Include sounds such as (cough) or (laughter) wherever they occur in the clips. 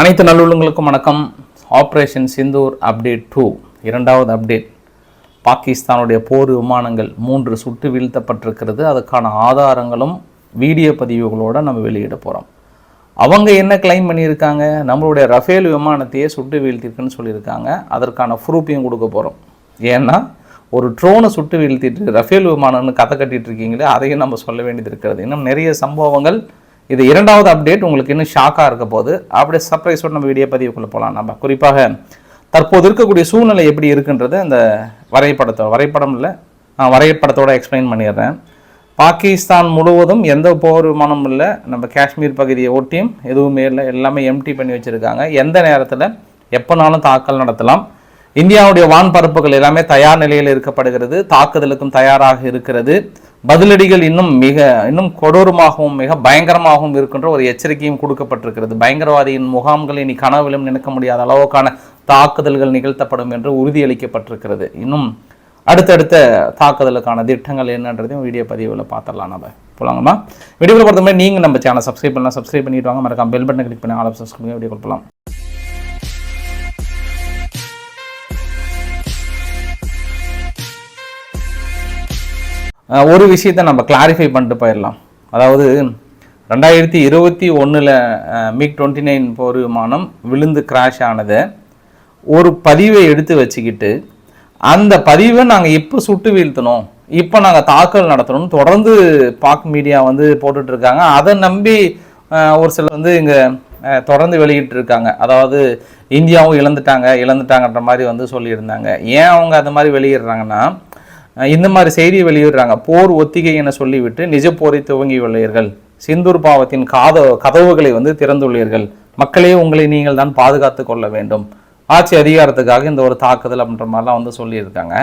அனைத்து நல்லுள்ளங்களுக்கும் வணக்கம். ஆப்ரேஷன் சிந்தூர் அப்டேட் டூ இரண்டாவது அப்டேட் பாகிஸ்தானுடைய போர் விமானங்கள் மூன்று சுட்டு வீழ்த்தப்பட்டிருக்கிறது. அதுக்கான ஆதாரங்களும் வீடியோ பதிவுகளோடு நம்ம வெளியிட போகிறோம் அவங்க என்ன கிளைம் பண்ணியிருக்காங்க? நம்மளுடைய ரஃபேல் விமானத்தையே சுட்டு வீழ்த்திருக்குன்னு சொல்லியிருக்காங்க. அதற்கான ப்ரூஃபையும் கொடுக்க போகிறோம் ஏன்னா ஒரு ட்ரோனை சுட்டு வீழ்த்திட்டு ரஃபேல் விமானம்னு கதை கட்டிகிட்டு இருக்கீங்களே அதையும் நம்ம சொல்ல வேண்டியது இருக்கிறது. இன்னும் நிறைய சம்பவங்கள் இது இரண்டாவது அப்டேட் உங்களுக்கு இன்னும் ஷாக்காக இருக்க போது அப்படியே சர்ப்ரைஸோட நம்ம வீடியோ பதிவுக்குள்ளே போகலாம் நம்ம குறிப்பாக தற்போது இருக்கக்கூடிய சூழ்நிலை எப்படி இருக்குன்றது அந்த வரைபடத்தை வரைபடம் இல்லை நான் வரைபடத்தோடு எக்ஸ்பிளைன் பண்ணிடுறேன். பாகிஸ்தான் முழுவதும் எந்த போர் விமானமும் இல்லை நம்ம காஷ்மீர் பகுதியை ஒட்டியும் எதுவுமே இல்லை எல்லாமே எம்டி பண்ணி வச்சுருக்காங்க. எந்த நேரத்தில் எப்போனாலும் தாக்கல் நடத்தலாம். இந்தியாவுடைய வான்பரப்புகள் எல்லாமே தயார் நிலையில் இருக்கப்படுகிறது தாக்குதலுக்கும் தயாராக இருக்கிறது. பதிலடிகள் இன்னும் மிக இன்னும் கொடூரமாகவும் மிக பயங்கரமாகவும் இருக்கின்ற ஒரு எச்சரிக்கையும் கொடுக்கப்பட்டிருக்கிறது. பயங்கரவாதியின் முகாம்களை இனி கனவிலும் நினைக்க முடியாத அளவுக்கான தாக்குதல்கள் நிகழ்த்தப்படும் என்று உறுதியளிக்கப்பட்டிருக்கிறது. இன்னும் அடுத்தடுத்த தாக்குதலுக்கான திட்டங்கள் என்னன்றதையும் வீடியோ பதிவில் பார்த்துடலாம் நம்ம. போலாங்கம்மா? வீடியோவில் பொறுத்த நீங்கள் நம்ம சேனல் சப்ஸ்கிரைப் பண்ணலாம். சப்ஸ்கிரைப் பண்ணிட்டு வாங்க. மறக்காம பெல் பட்டனை கிளிக் பண்ணி ஆல் சப்ஸ்கிரைப் வீடியோ போகலாம் ஒரு விஷயத்தை நம்ம கிளாரிஃபை பண்ணிட்டு போயிடலாம். அதாவது ரெண்டாயிரத்தி இருபத்தி ஒன்றில் மிக் டுவெண்ட்டி நைன் போர் விமானம் விழுந்து கிராஷ் ஆனதை ஒரு பதிவை எடுத்து வச்சுக்கிட்டு அந்த பதிவை நாங்கள் இப்போ சுட்டு வீழ்த்தணும் இப்போ நாங்கள் தாக்கல் நடத்தணும்னு தொடர்ந்து பாக் மீடியா வந்து போட்டுட்ருக்காங்க அதை நம்பி ஒரு சிலர் வந்து இங்கே தொடர்ந்து வெளியிட்டு இருக்காங்க. அதாவது இந்தியாவும் இழந்துட்டாங்க இழந்துட்டாங்கன்ற மாதிரி வந்து சொல்லியிருந்தாங்க. ஏன் அவங்க அந்த மாதிரி வெளியிடுறாங்கன்னா இந்த மாதிரி செய்தியை வெளியிடுறாங்க. போர் ஒத்திகை என சொல்லிவிட்டு நிஜ போரை துவங்கியுள்ளீர்கள் சிந்தூர் பாவத்தின் காத கதவுகளை வந்து திறந்துள்ளீர்கள். மக்களே உங்களை நீங்கள் தான் பாதுகாத்து கொள்ள வேண்டும். ஆட்சி அதிகாரத்துக்காக இந்த ஒரு தாக்குதல் அப்படின்ற மாதிரிலாம் வந்து சொல்லியிருக்காங்க.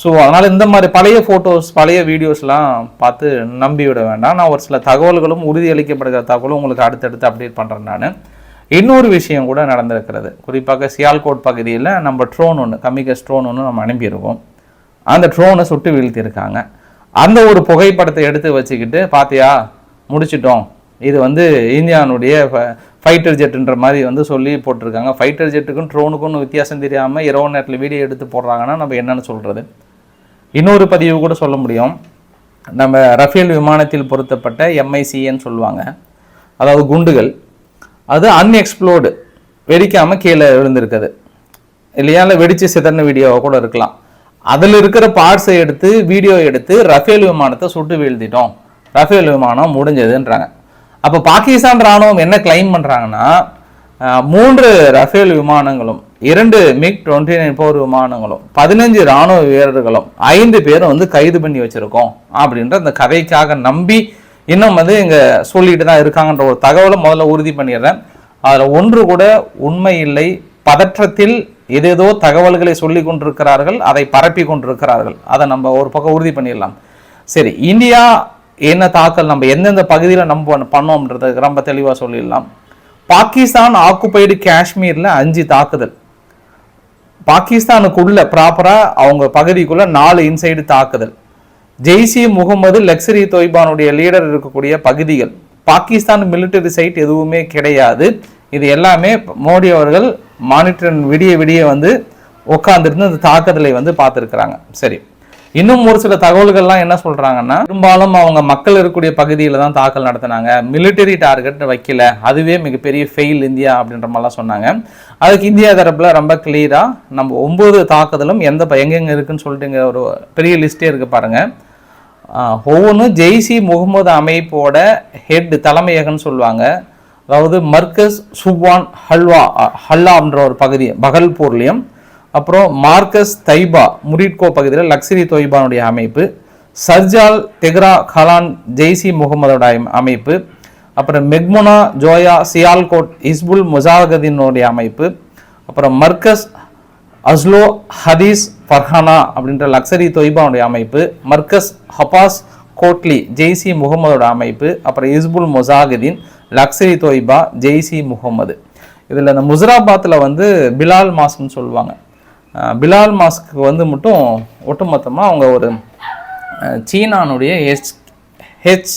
ஸோ அதனால் இந்த மாதிரி பழைய ஃபோட்டோஸ் பழைய வீடியோஸ்லாம் பார்த்து நம்பி விட வேண்டாம். நான் ஒரு சில தகவல்களும் உறுதியளிக்கப்படுகிற தகவலும் உங்களுக்கு அடுத்தடுத்து அப்டேட் பண்ணுறேன் நான். இன்னொரு விஷயம் கூட நடந்திருக்கிறது. குறிப்பாக சியால்கோட் பகுதியில் நம்ம ட்ரோன் ஒன்று கமிக்க ட்ரோன் ஒன்று நம்ம அனுப்பியிருக்கோம். அந்த ட்ரோனை சுட்டு வீழ்த்தியிருக்காங்க. அந்த ஒரு புகைப்படத்தை எடுத்து வச்சுக்கிட்டு பார்த்தியா முடிச்சிட்டோம். இது வந்து இந்தியானுடைய ஃபைட்டர் ஜெட்டுன்ற மாதிரி வந்து சொல்லி போட்டிருக்காங்க. ஃபைட்டர் ஜெட்டுக்கும் ட்ரோனுக்கும் வித்தியாசம் தெரியாமல் இரவு நேரத்தில் வீடியோ எடுத்து போடுறாங்கன்னா நம்ம என்னென்னு சொல்கிறது இன்னொரு பதிவு கூட சொல்ல முடியும். நம்ம ரஃபேல் விமானத்தில் பொருத்தப்பட்ட எம்ஐசின்னு சொல்லுவாங்க. அதாவது குண்டுகள். அது அன்எக்ஸ்ப்ளோர்டு வெடிக்காமல் கீழே விழுந்திருக்குது. இல்லையா இல்லை வெடிச்சு சிதறின வீடியோவாக கூட இருக்கலாம். அதில் இருக்கிற பார்ட்ஸை எடுத்து வீடியோ எடுத்து ரஃபேல் விமானத்தை சுட்டு வீழ்த்திட்டோம். ரஃபேல் விமானம் முடிஞ்சதுன்றாங்க. அப்போ பாகிஸ்தான் ராணுவம் என்ன கிளைம் பண்ணுறாங்கன்னா மூன்று ரஃபேல் விமானங்களும் இரண்டு மிக் டுவெண்ட்டி நைன் போர் விமானங்களும் பதினஞ்சு ராணுவ வீரர்களும் ஐந்து பேரும் வந்து கைது பண்ணி வச்சுருக்கோம் அப்படின்ற அந்த கதைக்காக நம்பி இன்னும் வந்து இங்கே சொல்லிட்டு தான் இருக்காங்கன்ற ஒரு தகவலை முதல்ல உறுதி பண்ணிடுறேன். அதில் ஒன்று கூட உண்மை இல்லை. பதற்றத்தில் ஏதேதோ தகவல்களை சொல்லி கொண்டிருக்கிறார்கள் அதை பரப்பி கொண்டிருக்கிறார்கள். அதை நம்ம ஒரு பக்கம் உறுதி பண்ணிடலாம். சரி இந்தியா என்ன தாக்கல் நம்ம எந்தெந்த பகுதியில் நம்ம பண்ணோம்ன்றத ரொம்ப தெளிவாக சொல்லிடலாம். பாகிஸ்தான் ஆக்குபைடு காஷ்மீரில் அஞ்சு தாக்குதல். பாகிஸ்தானுக்குள்ள ப்ராப்பராக அவங்க பகுதிக்குள்ளே நாலு இன்சைடு தாக்குதல். ஜெய்சி முகமது லக்ஸரி தொய்பானுடைய லீடர் இருக்கக்கூடிய பகுதிகள். பாகிஸ்தான் மிலிட்டரி சைட் எதுவுமே கிடையாது. இது எல்லாமே மோடி அவர்கள் மானிட்டர் விடிய விடிய வந்து உட்காந்துருந்து அந்த தாக்குதலை வந்து பார்த்துருக்குறாங்க. சரி. இன்னும் ஒரு சில தகவல்கள்லாம் என்ன சொல்கிறாங்கன்னா பெரும்பாலும் அவங்க மக்கள் இருக்கக்கூடிய பகுதியில் தான் தாக்கல் நடத்தினாங்க. மிலிட்டரி டார்கெட் வைக்கல. அதுவே மிகப்பெரிய ஃபெயில் இந்தியா அப்படின்ற மாதிரிலாம் சொன்னாங்க. அதுக்கு இந்தியா தரப்பில் ரொம்ப கிளியராக நம்ம ஒம்பது தாக்குதலும் எந்த ப- இருக்குன்னு சொல்லிட்டு ஒரு பெரிய லிஸ்ட்டே இருக்குது பாருங்கள் ஒவ்வொன்றும் ஜெய்சி முகமது அமைப்போட ஹெட் தலைமையகன்னு சொல்லுவாங்க. அதாவது மர்கஸ் சுவான் ஹல்வா ஹல்லான்ற ஒரு பகுதி பகல்பூர்லேயும் அப்புறம் மார்க்கஸ் தைபா முரிட்கோ பகுதியில் லக்ஸரி தொய்பானுடைய அமைப்பு சர்ஜால் தெஹ்ரா கலான் ஜெய்சி முகமதோட அமை- அமைப்பு அப்புறம் மெக்முனா ஜோயா சியால்கோட் இஸ்புல் முஜாகதீனுடைய அமைப்பு அப்புறம் மர்கஸ் அஸ்லோ ஹதீஸ் ஃபர்ஹானா அப்படின்ற லக்ஸரி தொய்பானுடைய அமைப்பு மர்கஸ் ஹபாஸ் கோட்லி ஜெய்சி முகமதோட அமைப்பு அப்புறம் இஸ்புல் முசாகிதீன் லக்ஸரி தொய்பா ஜெய்சி முகமது. இதில் இந்த முசராபாத்தில் வந்து பிலால் மாஸ்க்னு சொல்லுவாங்க. பிலால் மாஸ்க்கு வந்து மட்டும் ஒட்டுமொத்தமாக அவங்க ஒரு சீனானுடைய H H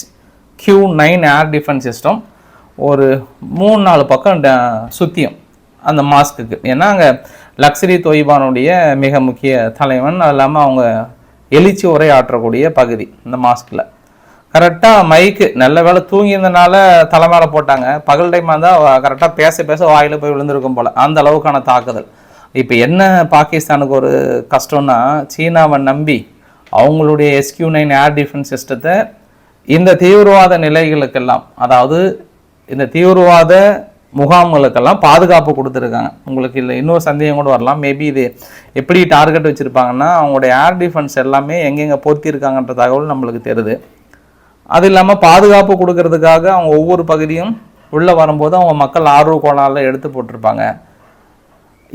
Q nine air defence system ஒரு மூணு நாலு பக்கம் சுத்தியம் அந்த மாஸ்க்குக்கு. ஏன்னா அங்கே லக்ஸரி தொய்பானுடைய மிக முக்கிய தலைவன். அது இல்லாமல் அவங்க எழுச்சி உரை ஆற்றக்கூடிய பகுதி இந்த மாஸ்கில். கரெக்டாக மைக்கு நல்ல வேளை தூங்கியிருந்தனால தலை மேலே போட்டாங்க. பகல் டைமாக இருந்தால் கரெக்டாக பேச பேச வாயில் போய் விழுந்திருக்கும் போல். அந்த அளவுக்கான தாக்குதல். இப்போ என்ன பாகிஸ்தானுக்கு ஒரு கஷ்டம்னா சீனாவை நம்பி அவங்களுடைய எஸ்கியூ நைன் ஏர் டிஃபென்ஸ் சிஸ்டத்தை இந்த தீவிரவாத நிலைகளுக்கெல்லாம் அதாவது இந்த தீவிரவாத முகாம்களுக்கெல்லாம் பாதுகாப்பு கொடுத்துருக்காங்க. உங்களுக்கு இல்லை இன்னொரு சந்தேகம் கூட வரலாம். மேபி இது எப்படி டார்கெட் வச்சுருப்பாங்கன்னா அவங்களுடைய ஏர் டிஃபென்ஸ் எல்லாமே எங்கெங்கே பொருத்தியிருக்காங்கன்ற தகவல் நம்மளுக்கு தெரியுது. அது இல்லாமல் பாதுகாப்பு கொடுக்கறதுக்காக அவங்க ஒவ்வொரு பகுதியும் உள்ளே வரும்போது அவங்க மக்கள் ஆர்வ கோணால் எடுத்து போட்டிருப்பாங்க.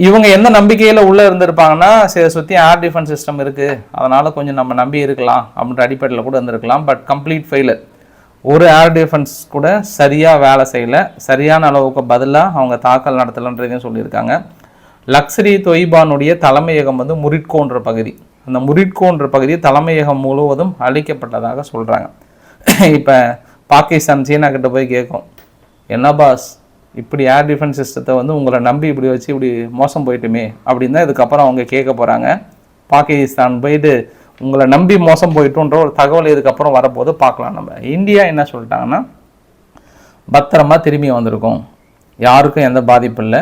இவங்க எந்த நம்பிக்கையில் உள்ளே இருந்திருப்பாங்கன்னா சரி சுற்றி ஏர் டிஃபென்ஸ் சிஸ்டம் இருக்குது அதனால் கொஞ்சம் நம்ம நம்பி இருக்கலாம். அப்படின்ற அடிப்படையில் கூட இருந்திருக்கலாம். பட் கம்ப்ளீட் ஃபெயிலர் ஒரு ஏர் டிஃபென்ஸ் கூட சரியாக வேலை செய்யலை. சரியான அளவுக்கு பதிலாக அவங்க தாக்கல் நடத்தலைன்றதையும் சொல்லியிருக்காங்க. லக்ஸரி தொய்பானுடைய தலைமையகம் வந்து முரிட்கோன்ற பகுதி. அந்த முரிட்கோன்ற பகுதி தலைமையகம் முழுவதும் அழிக்கப்பட்டதாக சொல்கிறாங்க இப்போ பாகிஸ்தான் சீனா கிட்ட போய் கேட்கும். என்ன பாஸ் இப்படி ஏர் டிஃபென்ஸ் சிஸ்டத்தை வந்து உங்களை நம்பி இப்படி வச்சு இப்படி மோசம் போயிட்டுமே? அப்படின்னு தான் இதுக்கப்புறம் அவங்க கேட்க போகிறாங்க பாகிஸ்தான் போயிட்டு உங்களை நம்பி மோசம் போயிட்டுன்ற ஒரு தகவல் இதுக்கப்புறம் வரப்போது பார்க்கலாம் நம்ம. இந்தியா என்ன சொல்லிட்டாங்கன்னா பத்திரமா திரும்பி வந்திருக்கோம். யாருக்கும் எந்த பாதிப்பும் இல்லை.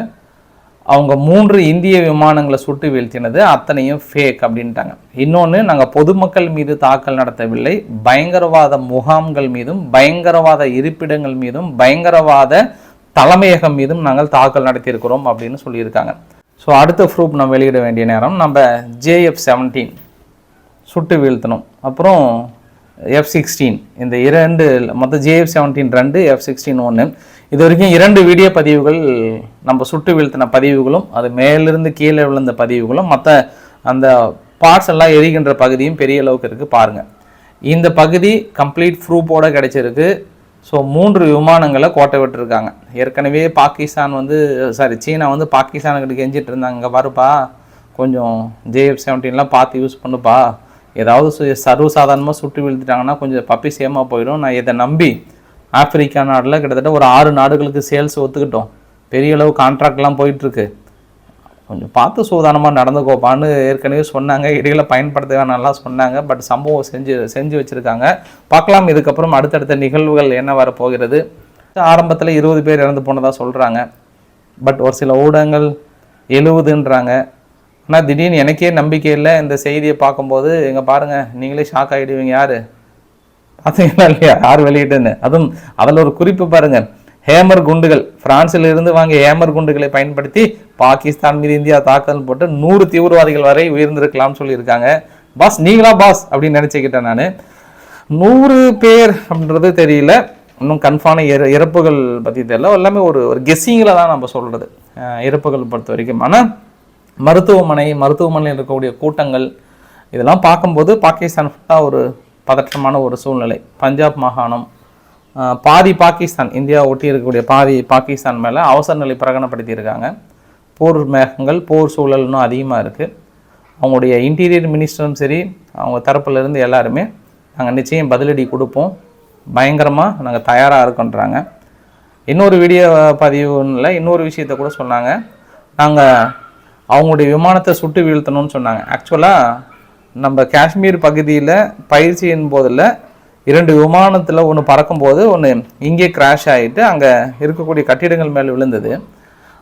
அவங்க மூன்று இந்திய விமானங்களை சுட்டு வீழ்த்தினது அத்தனையும் ஃபேக் அப்படின்ட்டாங்க. இன்னொன்று நாங்கள் பொதுமக்கள் மீது தாக்கல் நடத்தவில்லை. பயங்கரவாத முகாம்கள் மீதும் பயங்கரவாத இருப்பிடங்கள் மீதும் பயங்கரவாத தலைமையகம் மீதும் நாங்கள் தாக்கல் நடத்தியிருக்கிறோம் அப்படின்னு சொல்லியிருக்காங்க. ஸோ அடுத்த ப்ரூஃப் நம்ம வெளியிட வேண்டிய நேரம் நம்ம ஜேஎஃப் செவன்டீன் சுட்டு வீழ்த்தணும். அப்புறம் எஃப் சிக்ஸ்டீன் இந்த இரண்டு மொத்தம் ஜேஎஃப் செவன்டீன் ரெண்டு எஃப் சிக்ஸ்டீன் ஒன்று இது வரைக்கும் இரண்டு வீடியோ பதிவுகள் நம்ம சுட்டு வீழ்த்தின பதிவுகளும் அது மேலிருந்து கீழே விழுந்த பதிவுகளும் மற்ற அந்த பார்ட்ஸ் எல்லாம் எரிகின்ற பகுதியும் பெரிய அளவுக்கு இருக்குது பாருங்கள் இந்த பகுதி கம்ப்ளீட் ப்ரூஃபோடு கிடைச்சிருக்கு. ஸோ மூன்று விமானங்களை கோட்டை விட்டுருக்காங்க. ஏற்கனவே பாகிஸ்தான் வந்து சாரி சீனா வந்து பாகிஸ்தானுக்கிட்ட கெஞ்சிட்டு இருந்தாங்க. இங்க பாருப்பா கொஞ்சம் ஜேஎஃப் செவன்டீன்லாம் பார்த்து யூஸ் பண்ணுப்பா. ஏதாவது சு- சர்வசாதாரணமாக சுட்டு வீழ்த்திட்டாங்கன்னா கொஞ்சம் பப்பி சேமாக போயிடும். நான் இதை நம்பி ஆப்பிரிக்கா நாட்டில் கிட்டத்தட்ட ஒரு ஆறு நாடுகளுக்கு சேல்ஸ் ஒத்துக்கிட்டோம். பெரிய அளவு கான்ட்ராக்ட்லாம் போயிட்டுருக்கு. கொஞ்சம் பார்த்து சூதானமாக நடந்துக்கோப்பான்னு ஏற்கனவே சொன்னாங்க. இடையில பயன்படுத்த வேணாம்லாம் சொன்னாங்க. பட் சம்பவம் செஞ்சு செஞ்சு வச்சுருக்காங்க. பார்க்கலாம். இதுக்கப்புறம் அடுத்தடுத்த நிகழ்வுகள் என்ன வரப்போகிறது? ஆரம்பத்தில் இருபது பேர் இறந்து போனதாக சொல்கிறாங்க பட் ஒரு சில ஊடகங்கள் எழுபதுன்றாங்க ஆனால் திடீர்னு எனக்கே நம்பிக்கை இல்லை. இந்த செய்தியை பார்க்கும்போது இங்கே பாருங்கள் நீங்களே ஷாக் ஆகிடுவீங்க யார்? பார்த்தீங்களா இல்லையா? யார் வெளியிட்டுன்னு? அதுவும் அதில் ஒரு குறிப்பு பாருங்கள் ஹேமர் குண்டுகள். பிரான்சில் இருந்து வாங்கிய ஹேமர் குண்டுகளை பயன்படுத்தி பாகிஸ்தான் மீது இந்தியா தாக்குதல் போட்டு நூறு தீவிரவாதிகள் வரை உயர்ந்திருக்கலாம்னு சொல்லியிருக்காங்க. பாஸ் நீங்களா பாஸ்? அப்படின்னு நினச்சிக்கிட்டேன் நான். நூறு பேர் அப்படின்றது தெரியல. இன்னும் கன்ஃபார்ம் இற இறப்புகள் பற்றி தெரியல. எல்லாமே ஒரு ஒரு கெஸ்ஸிங்கில் தான் நம்ம சொல்கிறது இறப்புகள் பொறுத்த வரைக்கும். ஆனால் மருத்துவமனை மருத்துவமனையில் இருக்கக்கூடிய கூட்டங்கள் இதெல்லாம் பார்க்கும்போது பாகிஸ்தான் ஃபுல்லாக ஒரு பதற்றமான ஒரு சூழ்நிலை. பஞ்சாப் மாகாணம் பாதி பாகிஸ்தான் இந்தியா ஒட்டி இருக்கக்கூடிய பாதி பாகிஸ்தான் மேலே அவசர நிலை பிரகடனப்படுத்தியிருக்காங்க. போர் மேகங்கள் போர் சூழல் இன்னும் அதிகமாக இருக்குது அவங்களுடைய இன்டீரியர் மினிஸ்டரும் சரி அவங்க தரப்புலேருந்து எல்லாருமே நாங்கள் நிச்சயம் பதிலடி கொடுப்போம். பயங்கரமாக நாங்கள் தயாராக இருக்கோன்றாங்க. இன்னொரு வீடியோ பதிவுல இன்னொரு விஷயத்த கூட சொன்னாங்க. நாங்கள் அவங்களுடைய விமானத்தை சுட்டு வீழ்த்தணும்னு சொன்னாங்க. ஆக்சுவலாக நம்ம காஷ்மீர் பகுதியில் பயிற்சியின் போதில் இரண்டு விமானத்தில் ஒன்று பறக்கும்போது ஒன்று இங்கே கிராஷ் ஆகிட்டு அங்கே இருக்கக்கூடிய கட்டிடங்கள் மேலே விழுந்தது.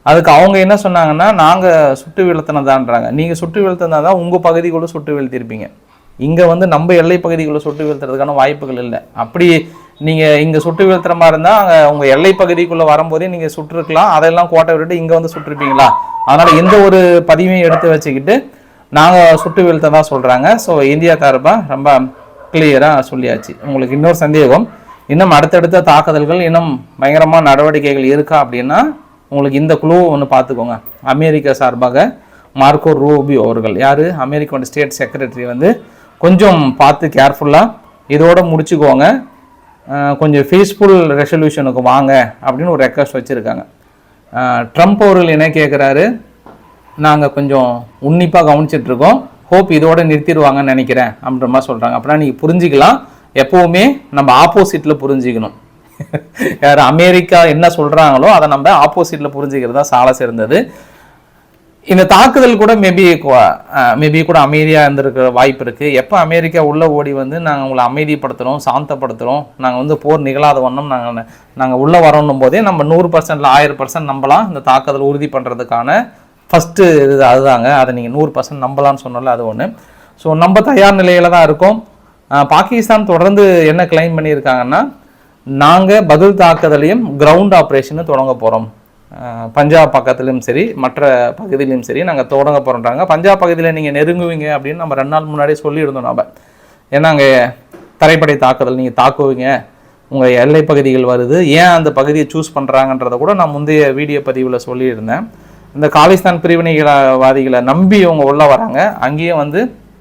அதுக்கு அவங்க என்ன சொன்னாங்கன்னா நாங்கள் சுட்டு வீழ்த்தினதான்றாங்க. நீங்கள் சுட்டு வீழ்த்தினா தான் உங்கள் பகுதிக்குள்ளே சுட்டு வீழ்த்திருப்பீங்க. இங்கே வந்து நம்ம எல்லை பகுதிக்குள்ளே சுட்டு வீழ்த்துறதுக்கான வாய்ப்புகள் இல்லை. அப்படி நீங்கள் இங்கே சுட்டு வீழ்த்துற மாதிரி இருந்தால் அங்கே உங்கள் எல்லை பகுதிக்குள்ளே வரும்போதே நீங்கள் சுற்றுருக்கலாம். அதெல்லாம் கோட்டை விட்டுட்டு இங்கே வந்து சுட்டிருப்பீங்களா அதனால் எந்த ஒரு பதிவையும் எடுத்து வச்சுக்கிட்டு நாங்கள் சுட்டு வீழ்த்ததா சொல்கிறாங்க ஸோ இந்தியா தரப்பாக ரொம்ப கிளியராக சொல்லியாச்சு. உங்களுக்கு இன்னொரு சந்தேகம் இன்னும் அடுத்தடுத்த தாக்குதல்கள் இன்னும் பயங்கரமாக நடவடிக்கைகள் இருக்கா அப்படின்னா உங்களுக்கு இந்த குழு ஒன்று பார்த்துக்கோங்க. அமெரிக்கா சார்பாக மார்க்கோ ரூபியோ அவர்கள். யார்? அமெரிக்காவோட ஸ்டேட் செக்ரட்டரி வந்து கொஞ்சம் பார்த்து கேர்ஃபுல்லாக இதோட முடிச்சுக்கோங்க. கொஞ்சம் பீஸ்ஃபுல் ரெசல்யூஷனுக்கு வாங்க அப்படின்னு ஒரு ரெக்வஸ்ட் வச்சுருக்காங்க. ட்ரம்ப் அவர்கள் என்ன கேட்குறாரு நாங்கள் கொஞ்சம் உன்னிப்பாக கவனிச்சிட்டு இருக்கோம். ஹோப் இதோட நிறுத்திடுவாங்கன்னு நினைக்கிறேன் அப்படின்ற மாதிரி சொல்கிறாங்க அப்படின்னா நீங்கள் புரிஞ்சிக்கலாம். எப்போவுமே நம்ம ஆப்போசிட்டில் புரிஞ்சிக்கணும். (laughs) யார் அமெரிக்கா என்ன சொல்கிறாங்களோ அதை நம்ம ஆப்போசிட்டில் புரிஞ்சுக்கிறது தான் சாலை சிறந்தது. இந்த தாக்குதல் கூட மேபி மேபி கூட அமைதியாக இருந்திருக்கிற வாய்ப்பு இருக்குது எப்போ அமெரிக்கா உள்ளே ஓடி வந்து நாங்கள் உங்களை அமைதிப்படுத்துகிறோம் சாந்தப்படுத்துகிறோம் நாங்கள் வந்து போர் நிகழாத வண்ணம் நாங்கள் நாங்கள் உள்ளே வரணும் போதே நம்ம நூறு பர்சன்டில் ஆயிரம் பர்சன்ட் நம்பலாம். இந்த தாக்குதல் உறுதி பண்ணுறதுக்கான ஃபஸ்ட்டு இது அதுதாங்க. அதை நீங்கள் நூறு பர்சன்ட் நம்பலாம்னு சொன்னால அது ஒன்று ஸோ நம்ம தயார் நிலையில் தான் இருக்கோம். பாகிஸ்தான் தொடர்ந்து என்ன கிளைம் பண்ணியிருக்காங்கன்னா நாங்கள் பதில் தாக்குதலையும் கிரவுண்ட் ஆப்ரேஷனும் தொடங்க போகிறோம் பஞ்சாப் பக்கத்துலையும் சரி மற்ற பகுதியிலையும் சரி நாங்கள் தொடங்க போகிறோன்றாங்க பஞ்சாப் பகுதியில் நீங்கள் நெருங்குவீங்க அப்படின்னு நம்ம ரெண்டு நாள் முன்னாடியே சொல்லியிருந்தோம் நம்ம ஏன்னா அங்கே தரைப்படை தாக்குதல் நீங்கள் தாக்குவீங்க. உங்கள் எல்லை பகுதிகள் வருது. ஏன் அந்த பகுதியை சூஸ் பண்ணுறாங்கன்றத கூட நான் முந்தைய வீடியோ பதிவில் சொல்லியிருந்தேன். இந்த காலிஸ்தான் பிரிவினைவாதிகளை நம்பி இவங்க உள்ளே வராங்க. அங்கேயும் வந்து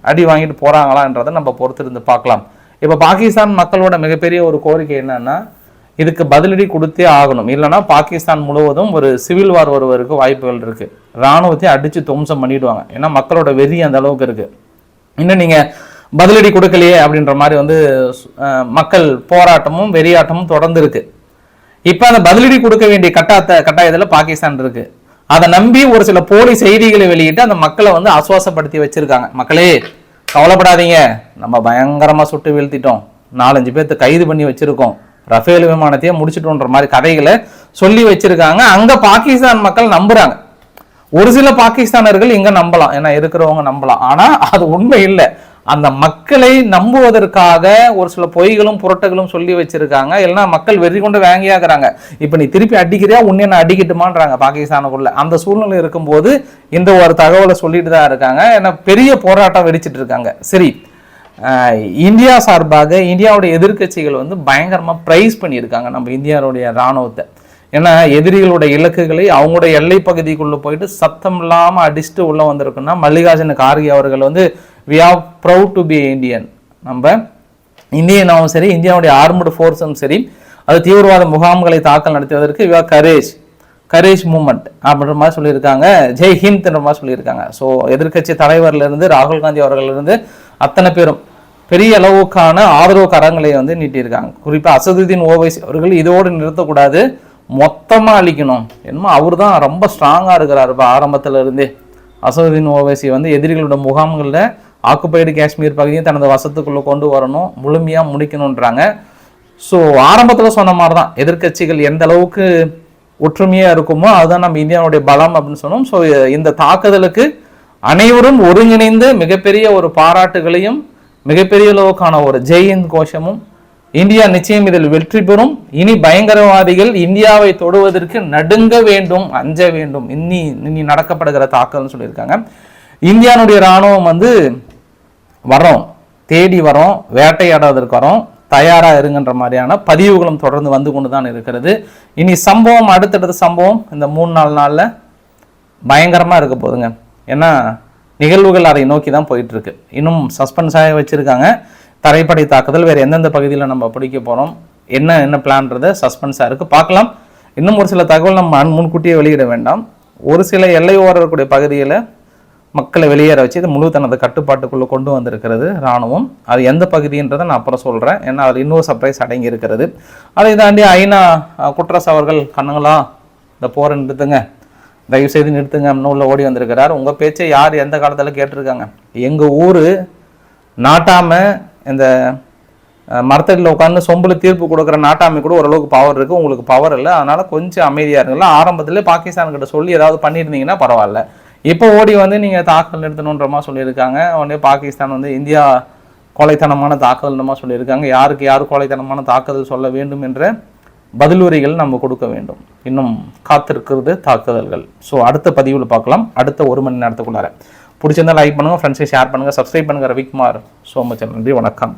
அடி வாங்கிட்டு போகிறாங்களான்றதை நம்ம பொறுத்திருந்து பார்க்கலாம். இப்போ பாகிஸ்தான் மக்களோட மிகப்பெரிய ஒரு கோரிக்கை என்னன்னா இதுக்கு பதிலடி கொடுத்தே ஆகணும். இல்லைன்னா பாகிஸ்தான் முழுவதும் ஒரு சிவில் வார் வருவதற்கு வாய்ப்புகள் இருக்குது ராணுவத்தை அடித்து துவம்சம் பண்ணிவிடுவாங்க ஏன்னா மக்களோட வெறி அந்த அளவுக்கு இருக்குது இன்னும் நீங்கள் பதிலடி கொடுக்கலையே அப்படின்ற மாதிரி வந்து மக்கள் போராட்டமும் வெறியாட்டமும் தொடர்ந்து இருக்குது இப்போ அந்த பதிலடி கொடுக்க வேண்டிய கட்டாயத்தை கட்டாயத்தில் பாகிஸ்தான் இருக்குது அதை நம்பி ஒரு சில போலி செய்திகளை வெளியிட்டு அந்த மக்களை வந்து ஆசுவாசப்படுத்தி வச்சுருக்காங்க. மக்களே கவலைப்படாதீங்க. நம்ம பயங்கரமாக சுட்டு வீழ்த்திட்டோம். நாலஞ்சு பேர்த்த கைது பண்ணி வச்சுருக்கோம். ரஃபேல் விமானத்தையே முடிச்சிட்டோன்ற மாதிரி கதைகளை சொல்லி வச்சிருக்காங்க. அங்க பாகிஸ்தான் மக்கள் நம்புறாங்க. ஒரு சில பாகிஸ்தானர்கள் இங்க நம்பலாம். ஏன்னா இருக்கிறவங்க நம்பலாம். ஆனா அது உண்மை இல்லை. அந்த மக்களை நம்புவதற்காக ஒரு சில பொய்களும் புரட்டுகளும் சொல்லி வச்சிருக்காங்க. இல்லைனா மக்கள் வெறி கொண்டு வாங்கியாக்குறாங்க. இப்போ நீ திருப்பி அடிக்கிறியா? உன்னை நான் அடிக்கட்டுமான்றாங்க பாகிஸ்தானுக்குள்ள. அந்த சூழ்நிலை இருக்கும்போது இந்த ஒரு தகவலை சொல்லிட்டு தான் இருக்காங்க. ஏன்னா பெரிய போராட்டம் வெடிச்சிட்டு இருக்காங்க. சரி. இந்தியா சார்பாக இந்தியாவுடைய எதிர்க்கட்சிகள் வந்து பயங்கரமாக ப்ரைஸ் பண்ணியிருக்காங்க நம்ம இந்தியாவுடைய ராணுவத்தை ஏன்னா எதிரிகளுடைய இலக்குகளை அவங்களுடைய எல்லை பகுதிக்குள்ளே போயிட்டு சத்தம் இல்லாமல் அடிச்சுட்டு உள்ளே வந்திருக்குன்னா மல்லிகார்ஜுன கார்கே அவர்கள் வந்து we are proud to be Indian நம்ம இந்தியனாகவும் சரி இந்தியாவுடைய ஆர்மடு ஃபோர்ஸும் சரி அது தீவிரவாத முகாம்களை தாக்கல் நடத்துவதற்கு we are courage courage moment அப்படின்ற மாதிரி சொல்லியிருக்காங்க. ஜெய் ஹிந்த்ன்ற மாதிரி சொல்லியிருக்காங்க. ஸோ எதிர்க்கட்சி தலைவர்லேருந்து ராகுல் காந்தி அவர்கள் இருந்து அத்தனை பேரும். பெரிய அளவுக்கான ஆதரவு கரங்களை வந்து நீட்டியிருக்காங்க. குறிப்பாக அசதுதீன் ஓவைசி அவர்கள் இதோடு நிறுத்தக்கூடாது. மொத்தமாக அழிக்கணும். என்னமோ அவர் தான் ரொம்ப ஸ்ட்ராங்காக இருக்கிறாரு இப்போ ஆரம்பத்தில் இருந்தே அசதுதீன் ஓவைசி வந்து எதிரிகளோட முகாம்களில் ஆக்குப்பைடு காஷ்மீர் பகுதியை தனது வசத்துக்குள்ளே கொண்டு வரணும் முழுமையாக முடிக்கணுன்றாங்க ஸோ ஆரம்பத்தில் சொன்ன மாதிரி தான் எதிர்க்கட்சிகள் எந்த அளவுக்கு ஒற்றுமையாக இருக்குமோ அதுதான் நம்ம இந்தியாவுடைய பலம் அப்படின்னு சொன்னோம். ஸோ இந்த தாக்குதலுக்கு அனைவரும் ஒருங்கிணைந்து மிகப்பெரிய ஒரு பாராட்டுகளையும் மிகப்பெரிய அளவுக்கான ஒரு ஜெயின் கோஷமும் இந்தியா நிச்சயம் இதில் வெற்றி பெறும். இனி பயங்கரவாதிகள் இந்தியாவை தொடுவதற்கு நடுங்க வேண்டும் அஞ்ச வேண்டும். இன்னி இனி நடக்கப்படுகிற தாக்கல்னு சொல்லியிருக்காங்க. இந்தியானுடைய ராணுவம் வந்து வரோம் தேடி வரோம் வேட்டையாடுவதற்கு வரோம் தயாராக இருங்கன்ற மாதிரியான பதிவுகளும் தொடர்ந்து வந்து கொண்டு தான் இருக்கிறது. இனி சம்பவம் அடுத்தடுத்த சம்பவம் இந்த மூணு நாலு நாளில் பயங்கரமாக இருக்க போதுங்க ஏன்னா நிகழ்வுகள் அதை நோக்கி தான் போயிட்டுருக்கு. இன்னும் சஸ்பென்ஸாக வச்சுருக்காங்க. தரைப்படை தாக்குதல் வேறு எந்தெந்த பகுதியில் நம்ம பிடிக்க போகிறோம் என்ன என்ன பிளான்றது சஸ்பென்ஸாக இருக்குது பார்க்கலாம். இன்னும் ஒரு சில தகவல் நம்ம அன் முன்கூட்டியே வெளியிட வேண்டாம். ஒரு சில எல்லை ஓரக்கூடிய பகுதியில் மக்களை வெளியேற வச்சு இது முழு தனது கட்டுப்பாட்டுக்குள்ளே கொண்டு வந்திருக்கிறது ராணுவம் அது எந்த பகுதின்றதை நான் அப்புறம் சொல்கிறேன் ஏன்னா அது இன்னொரு சர்ப்ரைஸ் அடங்கி இருக்கிறது அதை தாண்டி ஐநா அஹ், குட்ரஸ் அவர்கள் கண்ணுங்களா? இந்த போரை நிறுத்துங்க. தயவு செய்து நிறுத்துங்க அப்படின்னு உள்ள ஓடி வந்திருக்கிறார். உங்கள் பேச்சை யார் எந்த காலத்தில் கேட்டிருக்காங்க? எங்கள் ஊர் நாட்டாமல் இந்த மரத்தடியில் உட்காந்து சொம்பில் தீர்ப்பு கொடுக்குற நாட்டாமை கூட ஓரளவுக்கு பவர் இருக்குது உங்களுக்கு பவர் இல்லை. அதனால் கொஞ்சம் அமைதியாக இருங்களா ஆரம்பத்திலே பாகிஸ்தான்கிட்ட சொல்லி ஏதாவது பண்ணியிருந்தீங்கன்னா பரவாயில்ல. இப்போ ஓடி வந்து நீங்கள் தாக்கல் நிறுத்தணுன்றமா சொல்லியிருக்காங்க. உடனே பாகிஸ்தான் வந்து இந்தியா கொலைத்தனமான தாக்குதல்மா சொல்லியிருக்காங்க. யாருக்கு யார் கொலைத்தனமான தாக்குதல் சொல்ல வேண்டும் என்ற பதிலுரைகள் நம்ம கொடுக்க வேண்டும். இன்னும் காத்திருக்கிறது தாக்குதல்கள். ஸோ அடுத்த பதிவில் பார்க்கலாம். அடுத்த ஒரு மணி நேரத்துக்குள்ளார. பிடிச்சிருந்தா லைக் பண்ணுங்கள் ஃப்ரெண்ட்ஸை ஷேர் பண்ணுங்கள் சப்ஸ்கிரைப் பண்ணுங்கள் ரவிக்குமார் ஸோ மச் நன்றி வணக்கம்.